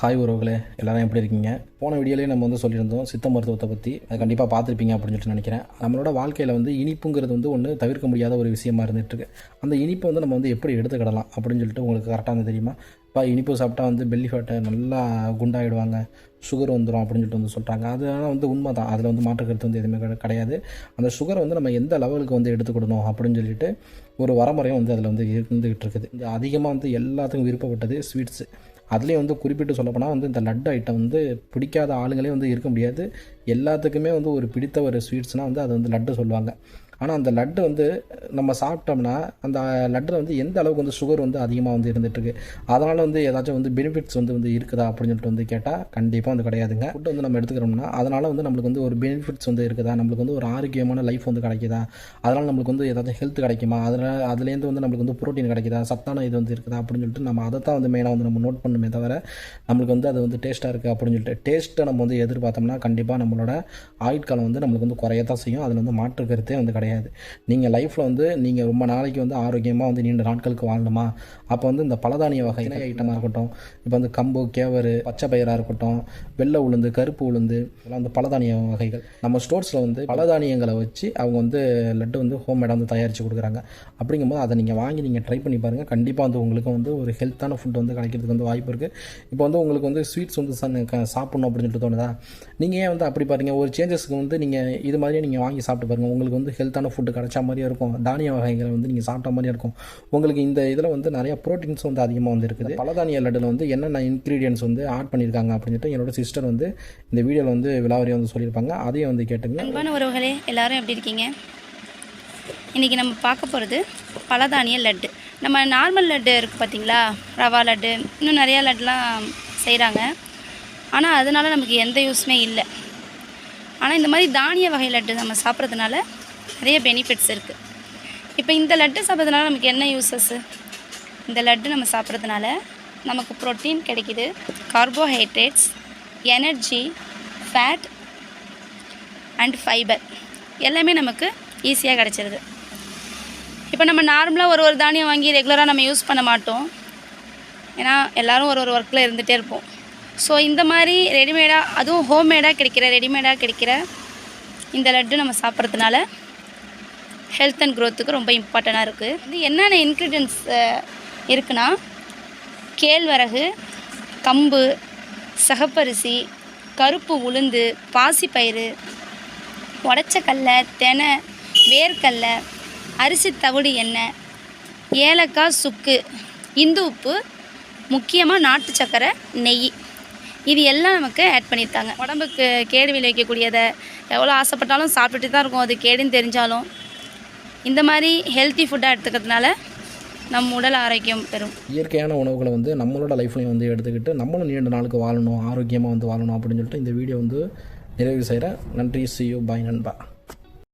Hi உறவுகளே எல்லாரும் எப்படி இருக்கீங்க? போன வீடியோலேயே நம்ம வந்து சொல்லியிருந்தோம் சித்த மருத்துவத்தை பற்றி அது கண்டிப்பாக பார்த்துருப்பீங்க அப்படின்னு சொல்லிட்டு நினைக்கிறேன். நம்மளோட வாழ்க்கையில் வந்து இனிப்புங்கிறது வந்து ஒன்று தவிர்க்க முடியாத ஒரு விஷயமா இருந்துகிட்ருக்கு அந்த இனிப்பை வந்து நம்ம வந்து எப்படி எடுத்துக்கிடலாம் அப்படின்னு சொல்லிட்டு உங்களுக்கு கரெக்டாக வந்து தெரியுமா? இப்போ இனிப்பு சாப்பிட்டா வந்து பெல்லி ஃபேட்டை நல்லா குண்டாயிடுவாங்க சுகர் வந்துடும் அப்படின்னு சொல்லிட்டு வந்து சொல்கிறாங்க அதெல்லாம் வந்து உண்மை தான் அதில் வந்து மாற்று கருத்து வந்து எதுவுமே கிடையாது. அந்த சுகரை வந்து நம்ம எந்த லெவலுக்கு வந்து எடுத்துக்கிடணும் அப்படின்னு சொல்லிட்டு ஒரு வரமுறையும் வந்து அதில் வந்து இருந்துகிட்டு இருக்குது. இந்த அதிகமாக வந்து எல்லாத்துக்கும் விருப்பப்பட்டது ஸ்வீட்ஸு அதுலேயும் வந்து குறிப்பிட்டு சொல்லப்போனால் வந்து இந்த லட்டு ஐட்டம் வந்து பிடிக்காத ஆளுங்களே வந்து இருக்க முடியாது. எல்லாத்துக்குமே வந்து ஒரு பிடித்த ஒரு ஸ்வீட்ஸ்னால் வந்து அது வந்து லட்டு சொல்லுவாங்க. ஆனால் அந்த லட்டு வந்து நம்ம சாப்பிட்டோம்னா அந்த லட்டில் வந்து எந்த அளவுக்கு வந்து சுகர் வந்து அதிகமாக வந்து இருந்துகிட்ருக்கு அதனால் வந்து ஏதாச்சும் வந்து பெனிஃபிட்ஸ் வந்து வந்து இருக்குதா அப்படின்னு சொல்லிட்டு வந்து கேட்டால் கண்டிப்பாக வந்து கிடையாதுங்க. ஃபுட் வந்து நம்ம எடுத்துக்கிறோம்னா அதனால் வந்து நம்மளுக்கு வந்து ஒரு பெனிஃபிட்ஸ் வந்து இருக்குதா? நம்மளுக்கு வந்து ஒரு ஆரோக்கியமான லைஃப் வந்து கிடைக்குதா? அதனால் நம்மளுக்கு வந்து ஏதாச்சும் ஹெல்த் கிடைக்குமா? அதனால் அதுலேருந்து வந்து நம்மளுக்கு வந்து ப்ரோட்டீன் கிடைக்குதா? சத்தான இது வந்து இருக்குதா? அப்படின்னு சொல்லிட்டு நம்ம அதை தான் வந்து மெயினாக வந்து நம்ம நோட் பண்ணுமே தவிர நம்மளுக்கு வந்து அது வந்து டேஸ்ட்டாக இருக்குது அப்படின்னு சொல்லிட்டு டேஸ்ட்டை நம்ம வந்து எதிர்பார்த்தோம்னா கண்டிப்பாக நம்மளோட ஆயுட்காலம் வந்து நம்மளுக்கு வந்து குறையத்தான் செய்யும். அதில் வந்து மாற்று கருத்தே வந்து கிடையாது. நீங்கள் லைஃப்பில் வந்து நீங்கள் ரொம்ப நாளைக்கு வந்து ஆரோக்கியமாக வந்து நீண்ட நாட்களுக்கு வாழணுமா? அப்போ வந்து இந்த பலதானிய வகை ஐட்டமாக இருக்கட்டும் இப்போ வந்து கம்பு கேவரு பச்சை பயிராக இருக்கட்டும் வெள்ளை உளுந்து கருப்பு உளுந்து இதெல்லாம் வந்து பலதானிய வகைகள். நம்ம ஸ்டோர்ஸில் வந்து பலதானியங்களை வச்சு அவங்க வந்து லட்டு வந்து ஹோம்மேடாக வந்து தயாரித்து கொடுக்குறாங்க. அப்படிங்கும்போது அதை நீங்கள் வாங்கி நீங்கள் ட்ரை பண்ணி பாருங்கள் கண்டிப்பாக வந்து உங்களுக்கு வந்து ஒரு ஹெல்த்தான ஃபுட் வந்து கிடைக்கிறதுக்கு வந்து வாய்ப்பு இருக்குது இப்போ வந்து உங்களுக்கு வந்து ஸ்வீட்ஸ் வந்து சன் சாப்பிடணும் அப்படின்னு சொல்லிட்டு தோணுதா? நீங்கள் ஏன் வந்து அப்படி பாருங்க? ஒரு சேஞ்சஸ்க்கு வந்து நீங்கள் இது மாதிரியே நீங்கள் வாங்கி சாப்பிட்டு பாருங்கள் உங்களுக்கு வந்து ஹெல்த்தான ஃபுட்டு கிடைச்ச மாதிரியே இருக்கும். தானிய வகைகளை வந்து நீங்கள் சாப்பிட்ட மாதிரியே இருக்கும். உங்களுக்கு இந்த இதில் வந்து நிறைய ப்ரோட்டீன்ஸ் வந்து அதிகமாக வந்து இருக்குது பலதானிய லட்டில் வந்து என்னென்ன இன்க்ரீடியன்ஸ் வந்து ஆட் பண்ணியிருக்காங்க அப்படின்னு சொல்லிட்டு என்னோட சிஸ்டர் வந்து இந்த வீடியோவில் வந்து விழாவரியாக வந்து சொல்லியிருப்பாங்க. அதையும் வந்து கேட்டுங்க. அன்பான உறவுகளே எல்லாரும் எப்படி இருக்கீங்க? இன்றைக்கி நம்ம பார்க்க போகிறது பலதானிய லட்டு. நம்ம நார்மல் லட்டு இருக்குது பார்த்தீங்களா ரவா லட்டு இன்னும் நிறையா லட்டுலாம் செய்கிறாங்க ஆனால் அதனால நமக்கு எந்த யூஸுமே இல்லை. ஆனால் இந்த மாதிரி தானிய வகை லட்டு நம்ம சாப்பிட்றதுனால நிறைய பெனிஃபிட்ஸ் இருக்குது இப்போ இந்த லட்டு சாப்பிட்றதுனால நமக்கு என்ன யூஸஸ்ஸு இந்த லட்டு நம்ம சாப்பிட்றதுனால நமக்கு புரோட்டீன் கிடைக்குது carbohydrates energy fat and fibre எல்லாமே நமக்கு ஈஸியாக கிடச்சிருது. இப்போ நம்ம நார்மலாக ஒரு ஒரு தானியம் வாங்கி ரெகுலராக நம்ம யூஸ் பண்ண மாட்டோம். ஏன்னா எல்லோரும் ஒரு ஒரு ஒர்க்கில் இருந்துகிட்டே இருப்போம். ஸோ இந்த மாதிரி ரெடிமேடாக அதுவும் ஹோம்மேடாக கிடைக்கிற ரெடிமேடாக கிடைக்கிற இந்த லட்டு நம்ம சாப்பிட்றதுனால ஹெல்த் அண்ட் க்ரோத்துக்கு ரொம்ப இம்பார்ட்டண்ட்டாக இருக்குது இது என்னென்ன இன்க்ரீடியன்ஸ் இருக்குன்னா கேழ்வரகு கம்பு சகப்பரிசி கருப்பு உளுந்து பாசிப்பயிறு உடச்ச கடல தெனை வேர்க்கல்ல அரிசி தவிடு எண்ணெய் ஏலக்காய் சுக்கு இந்து உப்பு முக்கியமாக நாட்டு சக்கரை நெய். இது எல்லாம் நமக்கு ஆட் பண்ணியிருக்காங்க. உடம்புக்கு கேடு விளைவிக்கக்கூடியதை எவ்வளோ ஆசைப்பட்டாலும் சாப்பிட்டுட்டு தான் இருக்கும். அது கேடுன்னு தெரிஞ்சாலும் இந்த மாதிரி ஹெல்த்தி ஃபுட்டாக எடுத்துக்கிறதுனால நம் உடல் ஆரோக்கியம் பெறும். இயற்கையான உணவுகளை வந்து நம்மளோட லைஃப்லையும் வந்து எடுத்துக்கிட்டு நம்மளும் நீண்ட நாளுக்கு வாழணும் ஆரோக்கியமாக வந்து வாழணும் அப்படின்னு சொல்லிட்டு இந்த வீடியோ வந்து நிறைவு செய்கிறேன் நன்றி சி யூ பாய் நண்பா.